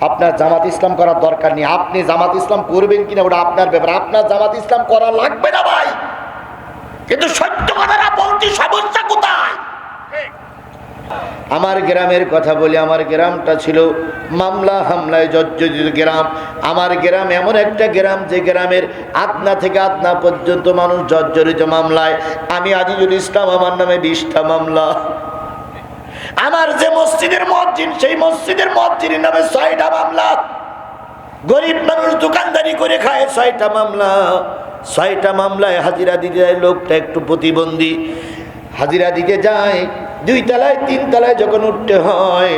আপনার জামাত ইসলাম করার দরকার নেই। আপনি জামাত ইসলাম করবেন কিনা ওটা আপনার ব্যাপার। আপনার জামাত ইসলাম করা লাগবে না ভাই। কিন্তু সত্য কথাটা বলছি, সমস্যা কোথায়? আমার গ্রামের কথা বলি, আমার গ্রামটা ছিল মামলা হামলায় জর্জরিত গ্রাম। আমার গ্রাম এমন একটা গ্রাম যে গ্রামের আদনা থেকে আদনা পর্যন্ত মানুষ জর্জরিত মামলায়। আমি আজিজুল ইসলাম, আমার নামে বিশটা মামলা। আমার যে মসজিদের মসজিদ, সেই মসজিদের মসজিদের নামে ছয়টা মামলা। গরিব মানুষ দোকানদারি করে খায়, ছয়টা মামলা। ছয়টা মামলায় হাজিরা দিতে যায় লোকটা একটু প্রতিবন্ধী। হাজিরা দিতে যায়, দুই তলায়, তিন তলায় যখন উঠতে হয়,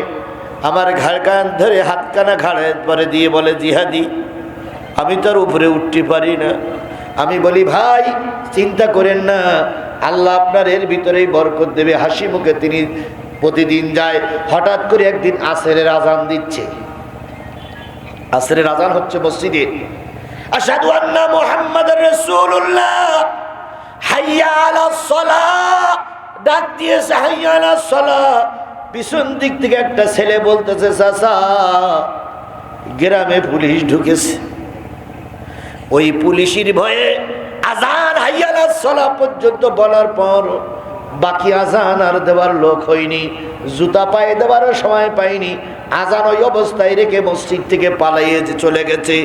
আমার ঘাড় কান ধরে হাত কানা ঘাড়ে পরে দিয়ে বলে, জিহাদি, আমি তার উপরে উঠতে পারি না। আমি বলি, ভাই, চিন্তা করেন না। আল্লাহ আপনার এর ভিতরেই বরকত দেবে। হাসি মুখে তিনি প্রতিদিন যায়, হঠাৎ করে একদিন আসেরের আজান দিচ্ছে। আসরের আজান হচ্ছে মসজিদে। ডাক দিয়েছে পিছন দিক থেকে একটা ছেলে বলতেছে গ্রামে পুলিশ ঢুকেছে। ওই পুলিশের ভয়ে আজান হাইয়া আলাস সালাহ পর্যন্ত বলার পর বাকি আজান আর দেওয়ার লোক হয়নি, জুতা পায়ে দেওয়ারও সময় পাইনি, আজান ওই অবস্থায় রেখে মসজিদ থেকে পালাইয়ে যে চলে গেছে।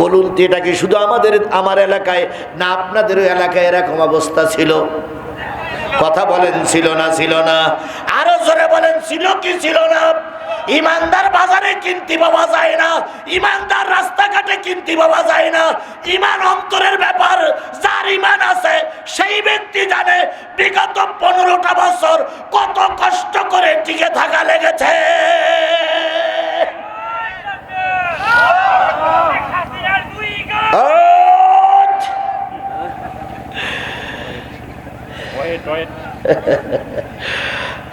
বলুন তো এটা কি শুধু আমাদের, আমার এলাকায় না আপনাদের এলাকায় এরকম অবস্থা ছিল? কথা বলেন ছিল না ছিল না। আরও জোরে বলেন, ছিল কি ছিল না? ইমানদার বাজারে কিনতে পাওয়া যায় না। ইমানদার রাস্তাঘাটে কিনতে পাওয়া যায় না। ইমান অন্তরের ব্যাপার যার ইমান আছে সেই ব্যক্তি জানে বিগত পনেরোটা বছর কত কষ্ট করে টিকে থাকা লেগেছে।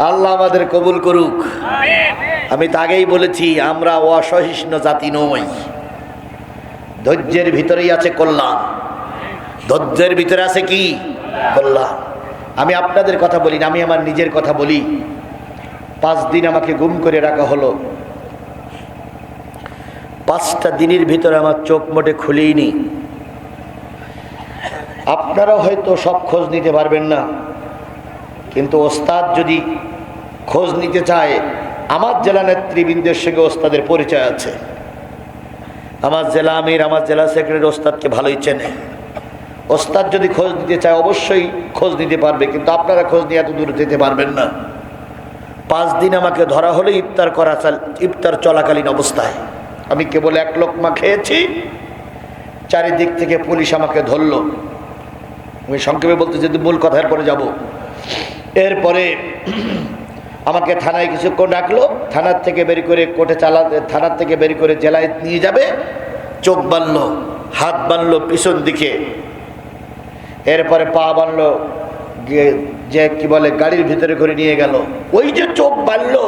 আল্লাহ আমাদের কবুল করুক। আমি তো আগেই বলেছি, আমরা অসহিষ্ণু জাতি নই। ধৈর্যের ভিতরেই আছে কল্যাণ। ধৈর্যের ভিতরে আছে কি? কল্যাণ। আমি আপনাদের কথা বলি না, আমি আমার নিজের কথা বলি। পাঁচ দিন আমাকে গুম করে রাখা হলো। পাঁচটা দিনের ভিতরে আমার চোখ মোটে খুলেইনি আপনারা হয়তো সব খোঁজ নিতে পারবেন না। কিন্তু ওস্তাদ যদি খোঁজ নিতে চায় আমার জেলা নেতৃবৃন্দের সঙ্গে ওস্তাদের পরিচয় আছে। আমার জেলা আমির, আমার জেলা সেক্রেটারি ওস্তাদকে ভালোই চেনে। ওস্তাদ যদি খোঁজ নিতে চায়, অবশ্যই খোঁজ নিতে পারবে, কিন্তু আপনারা খোঁজ নিয়ে এত দূরে যেতে পারবেন না। পাঁচ দিন আমাকে ধরা হলে ইফতার করা ইফতার চলাকালীন অবস্থায়। আমি কেবল এক লোকমা খেয়েছি, চারিদিক থেকে পুলিশ আমাকে ধরলো। আমি সংক্ষেপে বলতে যদি মূল কথার পরে যাব। এরপরে আমাকে থানায় কিছুক্ষণ রাখল, থানার থেকে বের করে কোর্টে চালা থানার থেকে বের করে জেলায় নিয়ে যাবে। চোখ বানলো হাত বানলো পিছন দিকে। এরপরে পা বানলো যে কি বলে, গাড়ির ভিতরে করে নিয়ে গেল। ওই যে চোখ বানলো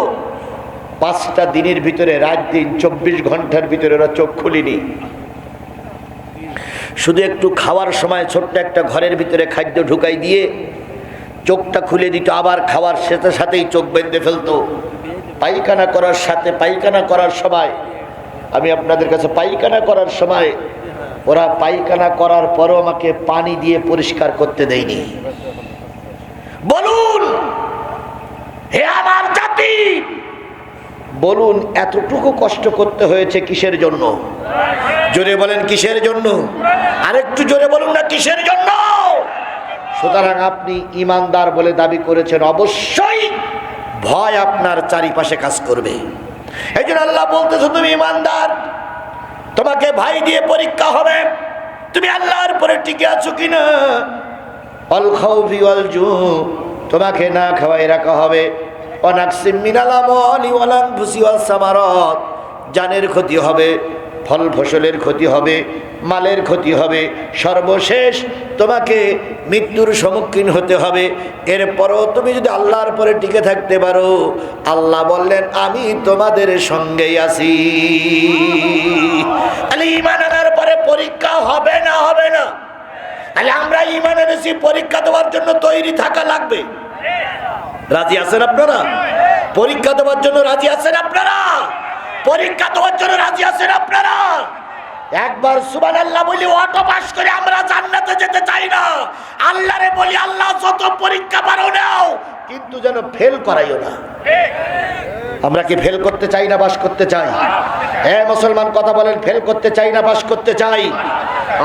পাঁচটা দিনের ভিতরে, রাত দিন, চব্বিশ ঘণ্টার ভিতরে ওরা চোখ খুলিনি। শুধু একটু খাওয়ার সময় ছোট্ট একটা ঘরের ভিতরে খাদ্য ঢুকাই দিয়ে চোখটা খুলে দিত, আবার খাওয়ার সাথে সাথেই চোখ বেঁধে ফেলতো। পায়খানা করার সাথে, পায়খানা করার সময়, আমি আপনাদের কাছে পায়খানা করার সময়, ওরা পায়খানা করার পরও আমাকে পানি দিয়ে পরিষ্কার করতে দেয়নি। বলুন, হে আমার জাতি, বলুন, এতটুকু কষ্ট করতে হয়েছে কিসের জন্য? জোরে বলেন, কিসের জন্য? আরেকটু জোরে বলুন না, কিসের জন্য? সুতরাং আপনি ইমানদার বলে দাবি করেছেন, অবশ্যই ভয় আপনার চারিপাশে কাজ করবে। এই জন্য আল্লাহ বলতেছো, তুমি ইমানদার, তোমাকে ভাই দিয়ে পরীক্ষা হবে। তুমি আল্লাহর পরে টিকে আছো কিনা? অল খাউফি অল জু তোমাকে না খাওয়াই রাখা হবে। অনাকসিম মিনালাম অলি ওয়ালান ভুসি ওয়াল সামারত, জানের ক্ষতি হবে। ফল ফসলের ক্ষতি হবে, মালের ক্ষতি হবে, সর্বশেষ তোমাকে মৃত্যুর সম্মুখীন হতে হবে। এরপরও তুমি যদি আল্লাহর পরে টিকে থাকতে পারো, আল্লাহ বললেন, আমি তোমাদের সঙ্গেই আছি। আরে ইমান আনার পরে পরীক্ষা হবে না হবে না? তাহলে আমরা ইমান এনেছি, পরীক্ষা দেওয়ার জন্য তৈরি থাকা লাগবে। রাজি আছেন আপনারা? পরীক্ষা দেওয়ার জন্য রাজি আছেন আপনারা? পরীক্ষা দেওয়ার জন্য রাজি আছেন আপনারা? একবার সুবান আল্লাহ বলি অটো পাস করে আমরা জান্নাতে যেতে চাই না। আল্লাহরে বলি, আল্লাহ যত পরীক্ষা পারো নাও, কিন্তু যেন ফেল করাইও না। আমরা কি ফেল করতে চাই না বাস করতে চাই? হ্যাঁ মুসলমান কথা বলেন ফেল করতে চাই না বাস করতে চাই?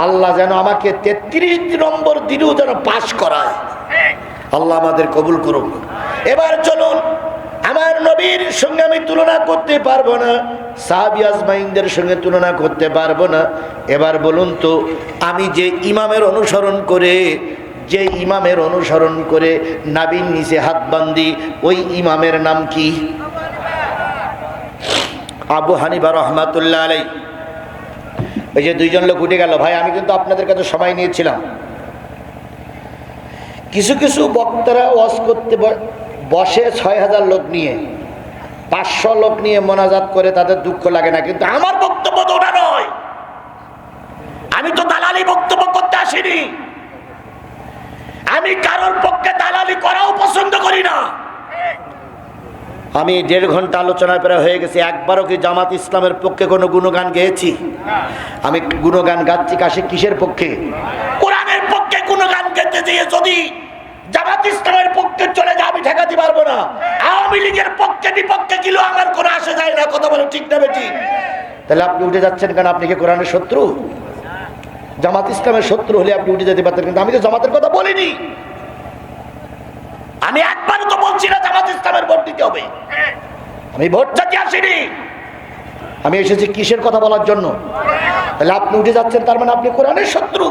আল্লাহ যেন আমাকে তেত্রিশ নম্বর দিলেও যেন পাশ করায়। আল্লাহ আমাদের কবুল করুক। এবার চলুন আমার নবীর সঙ্গে আমি তুলনা করতে পারব না। সাহাবি আজমাইনদের সঙ্গে তুলনা করতে পারব না। এবার বলুন তো, আমি যে ইমামের অনুসরণ করে, যে ইমামের অনুসরণ করে নাবিন নিচে হাত বান্ধি ওই ইমামের নাম কি? আবু হানিবা রহমাতুল্লাহ আলাই ওই যে দুইজন লোক উঠে গেল, ভাই, আমি কিন্তু আপনাদের কাছে সময় নিয়েছিলাম। কিছু কিছু বক্তারা ওয়াজ করতে বসে ছয় হাজার লোক নিয়ে, পাঁচশো লোক নিয়ে মোনাজাত করে তাদের দুঃখ লাগে না। কিন্তু আমার বক্তব্য তো ওটা নয়। আমি তো দালালি বক্তব্য করতে আসিনি। আমি কারোর পক্ষে দালালি করাও পছন্দ করি না। আমি দেড় ঘণ্টা আলোচনা প্রায় হয়ে গেছে। একবারও কি জামাত ইসলামের পক্ষে কোনো গুণগান গেয়েছি? আমি গুণগান গাচ্ছি কাশি কিসের পক্ষে? কোরআনের পক্ষে কোন গান গেতে দিয়ে যদি জামাত ইসলামের পক্ষে চলে যায় আমি ঠেকাতে পারব না। আওয়ামী লীগের পক্ষে, বিপক্ষে গেলেও আমার কোনো আসে যায় না, কথা বলে ঠিক না বেটি। তাহলে আপনি উঠে যাচ্ছেন কেন? আপনি কি কোরআনের শত্রু? জামাত ইসলামের শত্রু হলে আপনি উঠে যেতে পারতেন কিন্তু আমি তো জামাতের কথা বলিনি। আমি একবারও তো বলছি না জামাত ইসলামের ভোট দিতে হবে। আমি ভোট চাচ্ছি আসিনি। আমি এসেছি কিসের কথা বলার জন্য? তাহলে আপনি উঠে যাচ্ছেন, তার মানে আপনি কোরআনের শত্রু।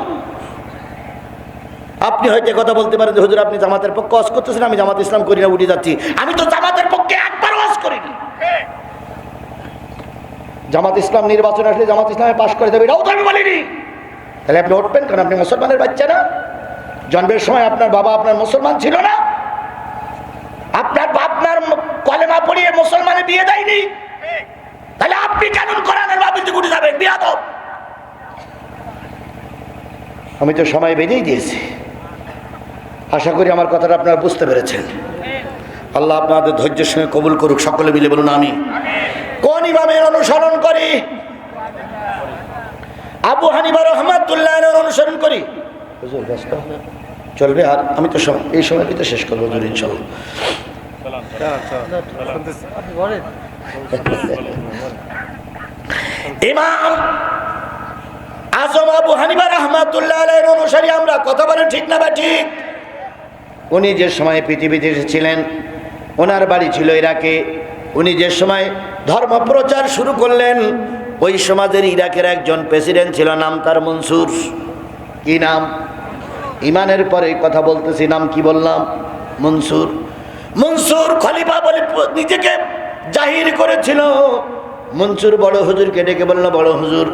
আপনি হয়তো কথা বলতে পারেন যে, হুজুর, আপনি জামাতের পক্ষে অস করতেছেন, আমি জামাত ইসলাম করি না, উঠে যাচ্ছি। আমি তো জামাতের পক্ষে একবার ওয়াজ করিনি। জামাত ইসলাম নির্বাচন আসলে জামাত ইসলামে পাশ করে দেবে, এটাও তো আমি বলিনি। তাহলে আপনি উঠবেন কারণ আপনি মুসলমানের বাচ্চা না? জন্মের সময় আপনার বাবা আপনার মুসলমান ছিল না? আপনার আপনার কলেমা পড়িয়ে মুসলমানে বিয়ে দেয়নি? তাহলে আপনি কেন কোরআনের বাবিতে উঠে যাবেন? বিয়াদব। আমি তো সময় বেঁধেই দিয়েছি। আশা করি আমার কথাটা আপনারা বুঝতে পেরেছেন। আল্লাহ আপনাদের ধৈর্যের সঙ্গে কবুল করুক, সকলে মিলে বলুন আমি কোন ইমামের অনুসরণ করি? আবু হানিবা রহমাতুল্লাহ অনুসরণ করি? চলবে আর আমি তো এই সময় তো শেষ করব হুজুর, ইনশাল্লাহ। ইমাম আজম আবু হানিফা রহমাতুল্লাহ অনুসারী, আমরা কথা বলেন ঠিক না বা ঠিক? উনি যে সময় পৃথিবীতে এসেছিলেন, ওনার বাড়ি ছিল ইরাকে। উনি যে সময় ধর্ম প্রচার শুরু করলেন, ওই সমাজের ইরাকের একজন প্রেসিডেন্ট ছিল, নাম তার মনসুর। কি নাম? ইমানের পরে কথা বলতেছি, নাম কি বললাম? মনসুর। মনসুর খলিফা বলে নিজেকে জাহির করেছিল। মনসুর বড় হুজুরকে ডেকে বলল, বড় হুজুর,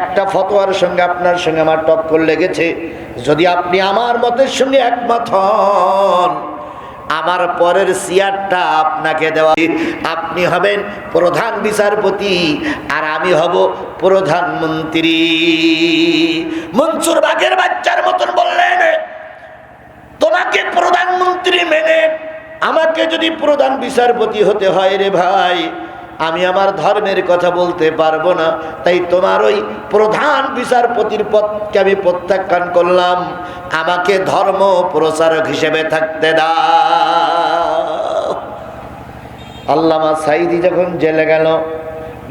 একটা ফতোয়ার সঙ্গে আপনার সঙ্গে আমার টক্কর লেগেছে। যদি আপনি আমার মতের সঙ্গে একমত হন, আমার পরের চেয়ারটা আপনাকে দেওয়া আপনি হবেন প্রধান বিচারপতি, আর আমি হব প্রধানমন্ত্রী মনসুর বাগের বাচ্চার মতন বললেন, তোমাকে প্রধানমন্ত্রী মেনে আমাকে যদি প্রধান বিচারপতি হতে হয় রে ভাই আমি আমার ধর্মের কথা বলতে পারব না, তাই তোমার ওই প্রধান বিচারপতির পদকে আমি প্রত্যাখ্যান করলাম। আমাকে ধর্ম প্রচারক হিসেবে থাকতে দাও। আল্লামা সাইদি যখন জেলে গেল,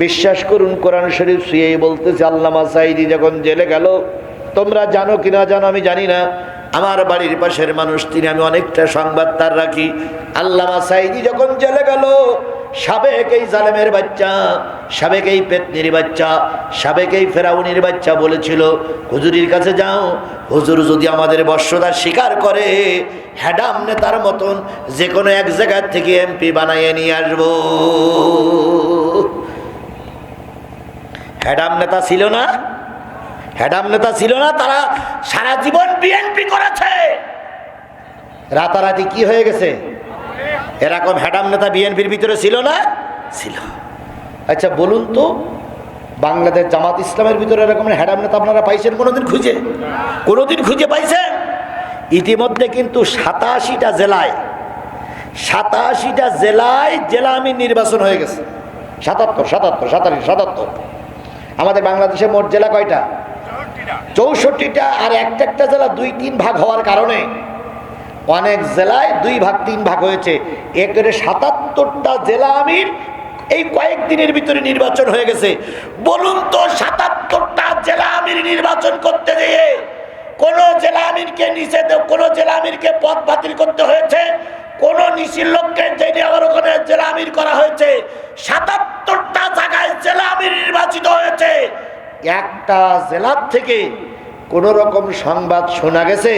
বিশ্বাস করুন, কোরআন শরীফ শুয়েই বলতেছে, আল্লামা সাইদি যখন জেলে গেল, তোমরা জানো কি না জানো আমি জানি না, আমার বাড়ির পাশের মানুষ, তিনি আমি অনেকটা সংবাদ তার রাখি। আল্লামা সাইদি যখন জেলে গেল সাবেক এই জালেমের বাচ্চা, সাবেক এই পেতনির বাচ্চা, সাবেক এই ফেরাউনির বাচ্চা বলেছিল, হুজুরির কাছে যাও, হুজুর যদি আমাদের বর্ষতা স্বীকার করে, হ্যাডাম নেতার মতন যে কোনো এক জায়গার থেকে এমপি বানাইয়ে নিয়ে আসব। হ্যাডাম নেতা ছিল না? হ্যাডাম নেতা ছিল না, তারা সারা জীবন বিএনপি করেছে। রাতারাতি কি হয়ে গেছে? এরকম হ্যাডাম নেতা বিএনপির ভিতরে ছিল না? ছিল। আচ্ছা বলুন তো, বাংলাদেশ জামাত ইসলামের ভিতরে এরকম হ্যাডাম নেতা আপনারা পাইছেন কোনোদিন খুঁজে? কোনোদিন খুঁজে পাইছেন? ইতিমধ্যে কিন্তু সাতাশিটা জেলায় সাতাশিটা জেলায় জেলা আমি নির্বাচন হয়ে গেছে। সাতাত্তর সাতাত্তর সাতান্ন সাতাত্তর। আমাদের বাংলাদেশে মোট জেলা কয়টা? চৌষট্টিটা, আর একটা একটা জেলা দুই তিন ভাগ হওয়ার কারণে অনেক জেলায় দুই ভাগ, তিন ভাগ হয়েছে। এ করে সাতাত্তরটা জেলা আমির এই কয়েকদিনের ভিতরে নির্বাচন হয়ে গেছে। বলুন তো সাতাত্তরটা জেলা আমির নির্বাচন করতে গিয়ে কোন জেলা আমিরকে নিচে কোন জেলা আমিরকে পদ বাতিল করতে হয়েছে? কোন নিশির লোককে জেনে আবার ওখানে জেলা আমির করা হয়েছে? সাতাত্তরটা জায়গায় জেলা আমির নির্বাচিত হয়েছে। একটা জেলার থেকে কোন রকম সংবাদ শোনা গেছে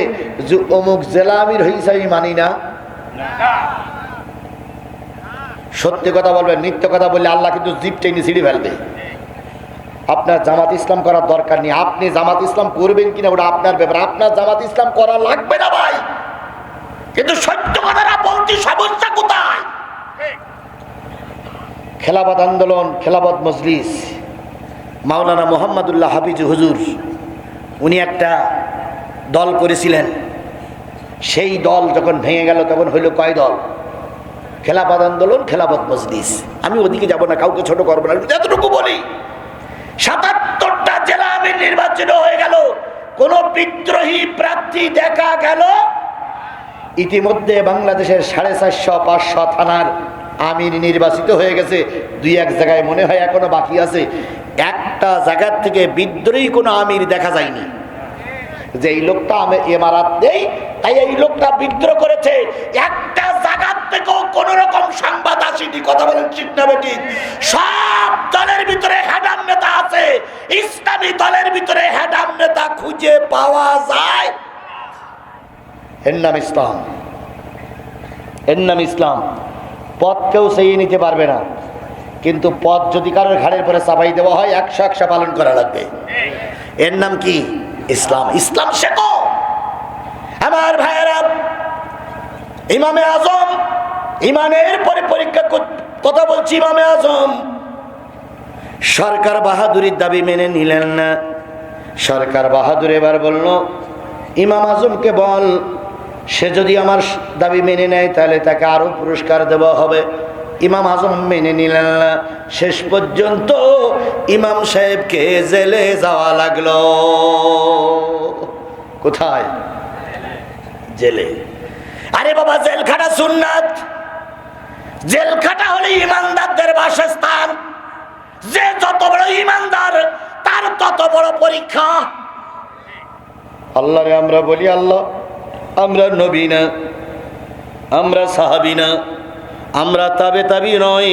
যে অমুক জেলা আমির হয়েছে আমি মানি না? সত্যি কথা বলবেন, মিথ্য কথা বললে আল্লাহ কিন্তু জিপ টেনে ছিঁড়ে ফেলবে। আপনার জামাত ইসলাম করার দরকার নেই। আপনি জামাত ইসলাম করবেন কিনা ওটা আপনার ব্যাপার। আপনার জামাত ইসলাম করা লাগবে না ভাই। কিন্তু সত্য কথাটা বলছি সমস্যা কোথায়? খেলাবাদ আন্দোলন খেলাবাদ মজলিস। মাওলানা মোহাম্মদুল্লাহ হাফিজ হুজুর উনি একটা দল করেছিলেন। সেই দল যখন ভেঙে গেল তখন হইল কয় দল? খেলাপাত আন্দোলন খেলাপথ মজলিস। আমি ওদিকে যাব না, কাউকে ছোট করব না। যতটুকু বলি, সাতাত্তরটা জেলা আমি নির্বাচিত হয়ে গেল। কোন বিদ্রোহী প্রার্থী দেখা গেল। ইতিমধ্যে বাংলাদেশের সাড়ে চারশো, পাঁচশো থানার আমির নির্বাচিত হয়ে গেছে। দুই এক জায়গায় মনে হয় এখনও বাকি আছে। একটা জায়গার থেকে বিদ্রোহী কোনো আমির দেখা যায়নি। যে এই লোকটা আমি এমারাত দেই তাই এই লোকটা বিদ্রোহ করেছে। একটা জায়গার থেকেও কোন রকম সংবাদ আসেনি। কথা বলেন ঠিক না সব দলের ভিতরে হ্যাডাম নেতা আছে। ইসলামী দলের ভিতরে হ্যাডাম নেতা খুঁজে পাওয়া যায়। এর নাম ইসলাম। এর নাম ইসলাম। পথ কেউ সেই নিতে পারবে না। কিন্তু পথ যদি কারোর ঘাড়ের পরে চাপাই দেওয়া হয়, একশো একশো পালন করা লাগবে। এর নাম কি? ইসলাম। ইসলাম শেখো। আমার ভাইয়েরা, ইমামে আজম, ইমামের পরে পরীক্ষা কথা বলছি ইমামে আজম। সরকার বাহাদুরির দাবি মেনে নিলেন না। সরকার বাহাদুর এবার বলল, ইমাম আজমকে বল, সে যদি আমার দাবি মেনে নেয়, তাহলে তাকে আরও পুরস্কার দেওয়া হবে। ইমাম আজম মেনে নিলেন না। শেষ পর্যন্ত ইমাম সাহেবকে জেলে যাওয়া লাগল। কোথায়? জেলে। আরে বাবা জেলখাটা সুন্নাত। জেলখাটা হলে ইমানদারদের বাসস্থান। যে যত বড় ইমানদার, তার তত বড় পরীক্ষা। আল্লাহরে আমরা বলি আল্লাহ, আমরা নবী না, আমরা সাহাবি না। আমরা তাবে তাবি নয়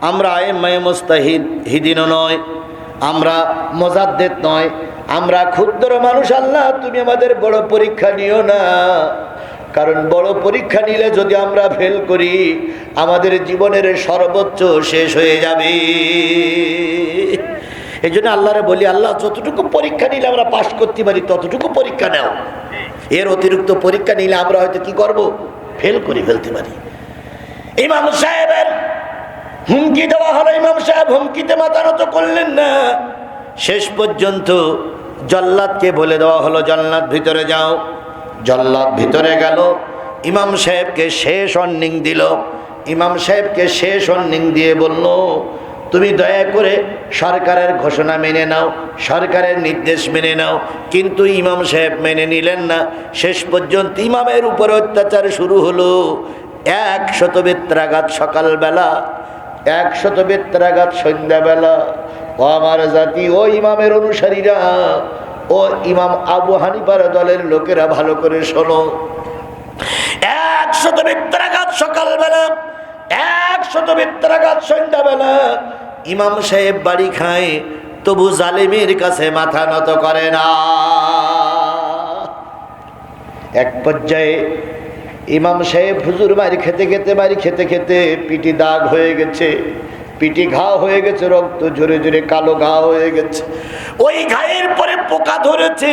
আমরা আয়েমায় মুস্তাহিদ হিদিনও নয় আমরা মোজাদ্দেদ নয় আমরা ক্ষুদ্র মানুষ, আল্লাহ তুমি আমাদের বড় পরীক্ষা নিও না। কারণ বড় পরীক্ষা নিলে যদি আমরা ফেল করি, আমাদের জীবনের সর্বোচ্চ শেষ হয়ে যাবে। এই জন্য আল্লাহরে বলি, আল্লাহ যতটুকু পরীক্ষা নিলে আমরা পাশ করতে পারি, ততটুকু পরীক্ষা নেও। এর অতিরিক্ত পরীক্ষা নিলে আমরা হয়তো কি করব? ফেল করে ফেলতে পারি। ইমাম সাহেবের হুমকি দেওয়া হলো, ইমাম সাহেব হুমকিতে মাথা নত করলেন না। শেষ পর্যন্ত জল্লাদকে বলে দেওয়া হলো, জল্লাদ ভিতরে যাও। জল্লাদ ভিতরে গেল। ইমাম সাহেবকে শেষ অর্নিং দিল। ইমাম সাহেবকে শেষ অর্নিং দিয়ে বলল, তুমি দয়া করে সরকারের ঘোষণা মেনে নাও, সরকারের নির্দেশ মেনে নাও। কিন্তু ইমাম সাহেব মেনে নিলেন না। শেষ পর্যন্ত ইমামের উপর অত্যাচার শুরু হলো। এক শত বেত্রাঘাত সকালবেলা, এক শত বেত্রাঘাত সন্ধ্যাবেলা। ও আমার জাতি, ও ইমামের অনুসারীরা, ও ইমাম আবু হানিপার দলের লোকেরা ভালো করে শোনো। একশত বেত্রাঘাত সকালবেলা একশত বেত্রাঘাত সন্ধ্যাবেলা, ইমাম সাহেব বাড়ি খায়, তবু জালিমের কাছে মাথা নত করে না। এক পর্যায়ে ইমাম সাহেব হুজুর বাড়ি খেতে খেতে বাড়ি খেতে খেতে পিটি দাগ হয়ে গেছে, পিটি ঘা হয়ে গেছে, রক্ত ঝরে ঝরে কালো ঘা হয়ে গেছে। ওই ঘায়ের পরে পোকা ধরেছে।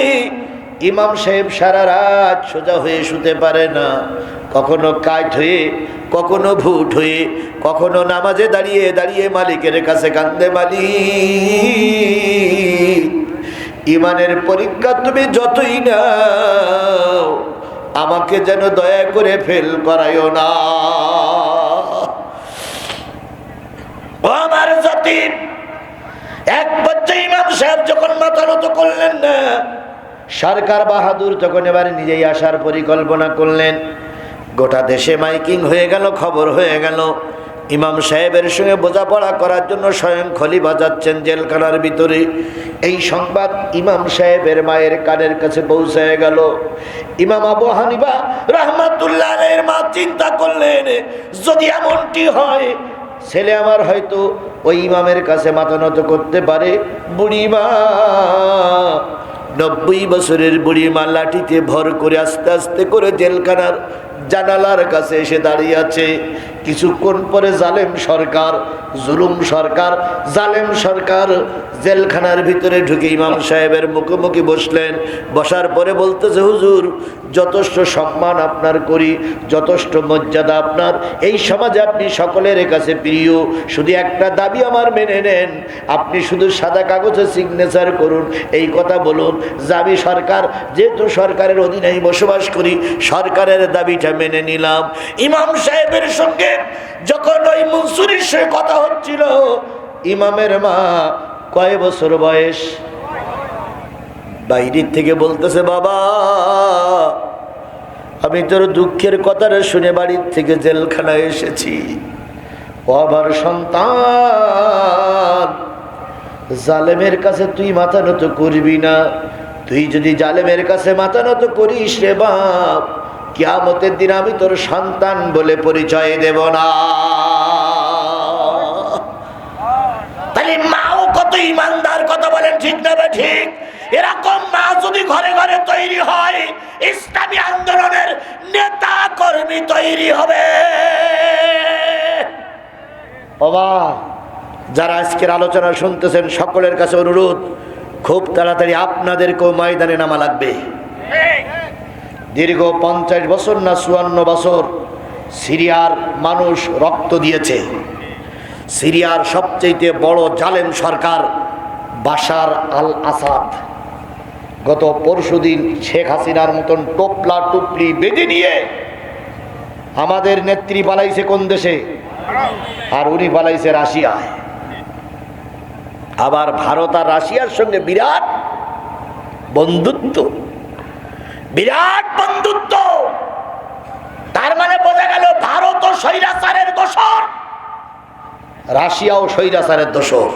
ইমাম সাহেব সারা রাত সোজা হয়ে শুতে পারে না। কখনো কাঠ হয়ে, কখনো ভুট হয়ে, কখনো নামাজে দাঁড়িয়ে দাঁড়িয়ে মালিকের কাছে কান্দে মালিক। ইমানের পরীক্ষা তুমি যতই নাও আমাকে যেন দয়া করে ফেল করাইও না। আমার জাতি, এক পর্যায়ে ইমাম সাহেব যখন মাথা নত করলেন না, সরকার বাহাদুর তখন এবার নিজেই আসার পরিকল্পনা করলেন। গোটা দেশে মাইকিং হয়ে গেল, খবর হয়ে গেল। ইমাম সাহেবের সঙ্গে বোঝাপড়া করার জন্য স্বয়ং খলি বাজাচ্ছেন জেলখানার ভিতরে। এই সংবাদ ইমাম সাহেবের মায়ের কানের কাছে পৌঁছায় গেল। ইমাম আবু হানিবা রহমাতুল্লাহ মা চিন্তা করলেন, যদি এমনটি হয়, ছেলে আমার হয়তো ওই ইমামের কাছে মাথা নত করতে পারে। বুড়িমা, নব্বই বছরের বুড়িমা লাঠিতে ভর করে আস্তে আস্তে করে জেলখানার জানালার কাছে এসে দাঁড়িয়ে আছে। কিছুক্ষণ পরে জালেম সরকার, জুলুম সরকার, জালেম সরকার জেলখানার ভিতরে ঢুকে ইমাম সাহেবের মুখোমুখি বসলেন। বসার পরে বলতেছে, হুজুর, যথেষ্ট সম্মান আপনার করি, যথেষ্ট মর্যাদা আপনার। এই সমাজে আপনি সকলের কাছে প্রিয়। শুধু একটা দাবি আমার মেনে নেন। আপনি শুধু সাদা কাগজে সিগনেচার করুন। এই কথা বলুন। যে আমি সরকার, যেহেতু সরকারের অধীনেই বসবাস করি, সরকারের দাবিটা মেনে নিলাম। ইমাম সাহেবের সঙ্গে যখন ওই মনসুরির সঙ্গে কথা হচ্ছিল, ইমামের মা কয় বছর বয়স? বাইরের থেকে বলতেছে, বাবা, আমি তোর দুঃখের কথাটা শুনে বাড়ির থেকে জেলখানায় এসেছি। ও আমার সন্তান, জালেমের কাছে তুই মাথা নত করবি না। তুই যদি জালেমের কাছে মাথা নত করিস রে বাপ কিয়ামতের দিন আমি তোর সন্তান বলে পরিচয় দেব না। তাহলে মাও কত ইমানদার কথা বলেন, ঠিক না ঠিক? এরকম মা যদি ঘরে ঘরে তৈরি হয়, ইসলামী আন্দোলনের নেতা কর্মী তৈরি হবে। যারা আজকের আলোচনা শুনতেছেন, সকলের কাছে অনুরোধ, খুব তাড়াতাড়ি আপনাদেরকেও ময়দানে নামা লাগবে। দীর্ঘ পঞ্চাশ বছর না চুয়ান্ন বছর সিরিয়ার মানুষ রক্ত দিয়েছে। সিরিয়ার সবচেয়ে বড় জালেম সরকার বাশার আল আসাদ গত পরশুদিন শেখ হাসিনার মতন টোপলা টুপলি বেঁধে নিয়ে আমাদের নেত্রী পালাইছে কোন দেশে? আর উনি পালাইছে রাশিয়ায়। আবার ভারত আর রাশিয়ার সঙ্গে বিরাট বন্ধুত্ব। বিরাট বন্ধুত্ব। তার মানে বোঝা গেল ভারত ও স্বৈরাচারের দোষর। রাশিয়া ও স্বৈরাচারের দোষর।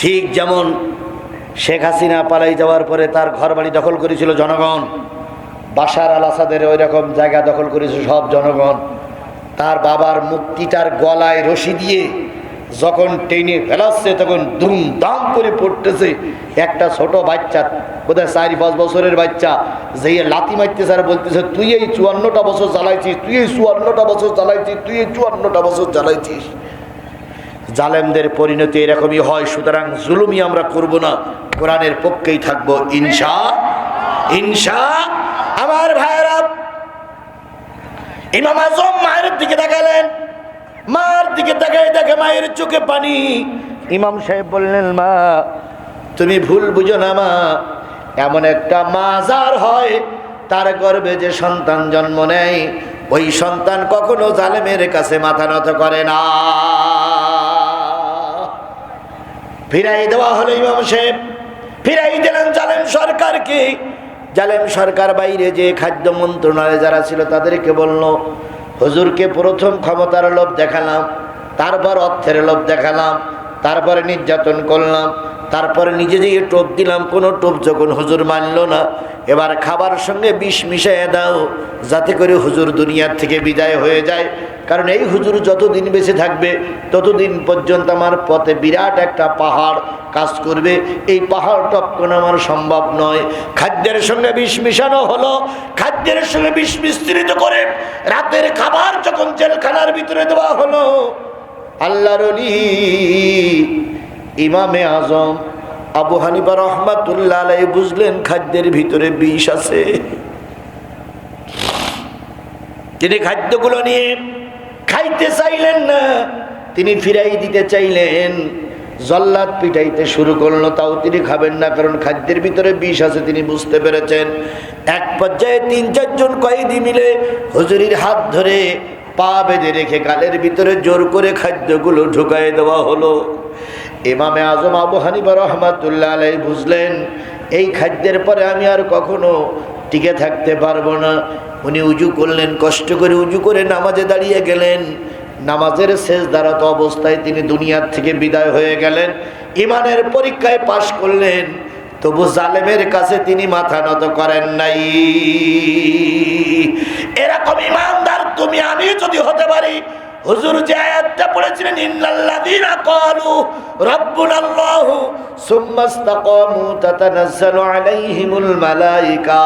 ঠিক যেমন শেখ হাসিনা পালাই যাওয়ার পরে তার ঘরবাড়ি দখল করেছিল জনগণ বাসার আল আসাদের ওই রকম জায়গা দখল করেছে সব জনগণ। তার বাবার মুক্তিটার গলায় রশি দিয়ে যখন টেনে ফেলাচ্ছে, তখন দুম দাম করে পড়তেছে। একটা ছোট বাচ্চা, বোধহয় চারি পাঁচ বছরের বাচ্চা, যে লাতি মারতেছে আর বলতেছে, তুই এই চুয়ান্নটা বছর চালাইছিস, তুই এই চুয়ান্নটা বছর চালাইছিস, তুই এই চুয়ান্নটা বছর চালাইছিস। জালেমদের পরিণতি এরকমই হয়, সুতরাং জুলুমি আমরা করব না, কোরআনের পক্ষেই থাকব, ইনশা ইনশা। আমার ভাইরা ইমাম আজম মায়ের দিকে তাকালেন। মার দিকে তাকাই দেখে মায়ের চোখে পানি। ইমাম সাহেব বললেন, মা, তুমি ভুল বুঝো না, মা। এমন একটা মাজার হয়, তার গর্বে যে সন্তান জন্ম নেয়, ওই সন্তান কখনো জালেমের কাছে মাথা নত করে না। ফিরাই দেওয়া হলো ইমাম সাহেব। ফিরাই দিলেন জালেম সরকারকে। জালেম সরকার বাইরে যে খাদ্য মন্ত্রণালয়ে যারা ছিল, তাদেরকে বলল হুজুরকে প্রথম ক্ষমতার লোভ দেখালাম, তারপর অর্থের লোভ দেখালাম, তারপরে নির্যাতন করলাম, তারপরে নিজে দিয়ে টোপ দিলাম, কোনো টোপ যখন হুজুর মানল না, এবার খাবার সঙ্গে বিষ মিশিয়ে দাও, যাতে করে হুজুর দুনিয়ার থেকে বিদায় হয়ে যায়। কারণ এই হুজুর যতদিন বেঁচে থাকবে, ততদিন পর্যন্ত আমার পথে বিরাট একটা পাহাড় কাজ করবে। এই পাহাড় টপকন আমার সম্ভব নয়। খাদ্যের সঙ্গে বিষ মিশানো হলো খাদ্যের সঙ্গে বিষ মিশ্রিত করে রাতের খাবার যখন জেলখানার ভিতরে দেওয়া হলো, আল্লাহর ইমামে আজম, আবু হানিফা রহমাতুল্লাহ আলাই বুঝলেন খাদ্যের ভিতরে বিষ আছে। তিনি খাদ্যগুলো নিয়ে খাইতে চাইলেন না, তিনি ফিরাই দিতে চাইলেন। জল্লাদ পিঠাইতে শুরু করল, তাও তিনি খাবেন না, কারণ খাদ্যের ভিতরে বিষ আছে তিনি বুঝতে পেরেছেন। এক পর্যায়ে তিন চারজন কয়েদি মিলে হুজুরির হাত ধরে পা বেঁধে রেখে গালের ভিতরে জোর করে খাদ্যগুলো ঢুকাই দেওয়া হলো। ইমামে আজম আবু হানিবা রহমাতুল্লাহ আলাই বুঝলেন, এই খাদ্যের পরে আমি আর কখনো টিকে থাকতে পারব না। উনি উজু করলেন, কষ্ট করে উজু করে নামাজে দাঁড়িয়ে গেলেন। নামাজের শেষ দ্বারত অবস্থায় তিনি দুনিয়ার থেকে বিদায় হয়ে গেলেন, ইমানের পরীক্ষায় পাশ করলেন, তবু জালেমের কাছে তিনি মাথা নত করেন নাই। এরকম ইমানদার তুমি আমি যদি হতে পারি হুজুর যে আয়াতটা পড়েছিলেন, ইন্নাল্লাযীনা ক্বালু রাব্বুনাল্লাহু সুম্মা ইসতাকামু তাতানাজ্জালু আলাইহিমুল মালায়েকা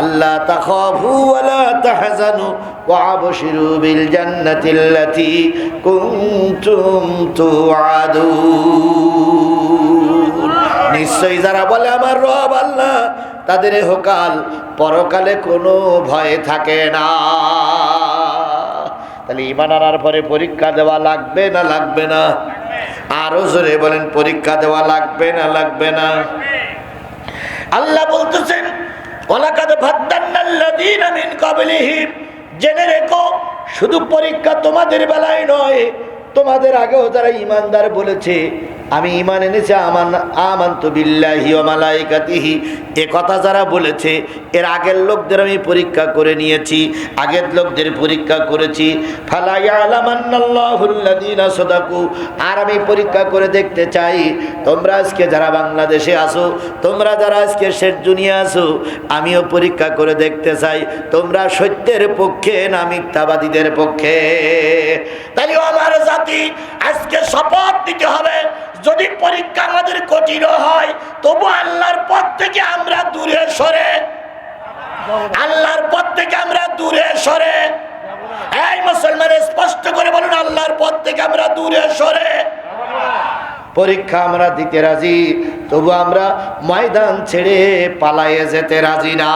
আল্লা তাখাফু ওয়া লা তাহজানু ওয়া আবশিরু বিল জান্নাতিল্লাতী কুনতুম তুআদুন। নিশ্চয়ই যারা বলে, আমার রব আল্লাহ, তাদের হোকাল পরকালে কোনো ভয় থাকে না। তাহলে ইমান আনার পরে পরীক্ষা দেওয়া লাগবে না লাগবে না? আরও জোরে বলেন, পরীক্ষা দেওয়া লাগবে না লাগবে না? আল্লাহ বলতেছেন জেনে রেখো, শুধু পরীক্ষা তোমাদের বেলায় নয় তোমাদের আগেও যারা ইমানদার বলেছে, আমি ইমান এনেছি, আমান আমান্ত বিল্লাহি ও এ কথা যারা বলেছে, এর আগের লোকদের আমি পরীক্ষা করে নিয়েছি, আগের লোকদের পরীক্ষা করেছি। সাদাকু। আর আমি পরীক্ষা করে দেখতে চাই, তোমরা আজকে যারা বাংলাদেশে আসো তোমরা যারা আজকে শেষ দুনিয়া আসো আমিও পরীক্ষা করে দেখতে চাই, তোমরা সত্যের পক্ষে না মিথ্যাবাদীদের পক্ষে? তাইলে আমার জাতি আজকে শপথ নিতে হবে। যদি পরীক্ষা আমাদের কঠিন হয়, তবু আল্লাহর পথ থেকে আমরা দূরে সরে। আল্লাহর পথ থেকে আমরা দূরে সরে। এই মুসলমান স্পষ্ট করে বলুন, আল্লাহর পথ থেকে আমরা দূরে সরে। পরীক্ষা আমরা দিতে রাজি, তবু আমরা ময়দান ছেড়ে পালাইয়ে যেতে রাজি না।